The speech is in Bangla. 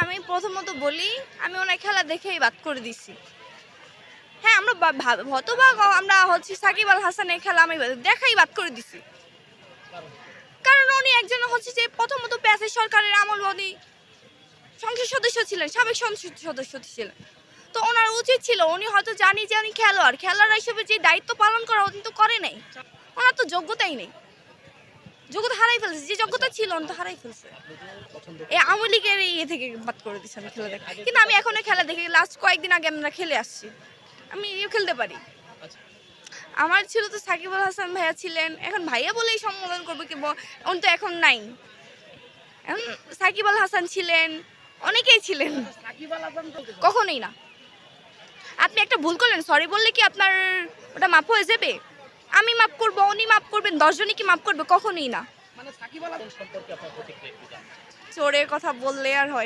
আমি প্রথমত বলি, আমি ওনার খেলা দেখেই বাদ করে দিছি। হ্যাঁ আমরা হতভাগ আমরা হচ্ছে সাকিব আল হাসানের খেলা আমি দেখাই বাদ করে দিছি। কারণ উনি একজন হচ্ছে যে প্রথমত প্যাসেজ সরকারের আমল সংসদ সদস্য ছিলেন, সাবেক সংসদ সদস্য ছিলেন। তো ওনার উচিত ছিল, উনি হয়তো জানি যে উনি খেলোয়াড় খেলোয়াড় হিসেবে যে দায়িত্ব পালন করা উনি তো করে নাই। ওনার তো যোগ্যতাই নেই। যোগ্যতা হারাই ফেলছে, যে যোগ্যতা ছিল উনি তো হারাই ফেলছে। এই আওয়ামী লীগের ইয়ে থেকে বাদ করে দিচ্ছে আমি খেলা দেখা। কিন্তু আমি এখনও খেলা দেখি লাস্ট কয়েকদিন আগে আমরা খেলে আসছি। আমি ইয়ে খেলতে পারি। আমার ছিল তো সাকিব আল হাসান ভাইয়া ছিলেন। এখন ভাইয়া বলেই সম্বোধন করব কি, ব- উনি তো এখন নাই। এখন সাকিব আল হাসান ছিলেন, অনেকেই ছিলেন। কখনোই না। আপনি একটা ভুল করলেন সরি বললে কি আপনার ওটা মাপ হয়ে যাবে? আমি মাপ করব উনি মাপ করবেন দশজনই কি মাপ করবে? কখনই না। মানে। চোরের কথা বললে আর হয় না।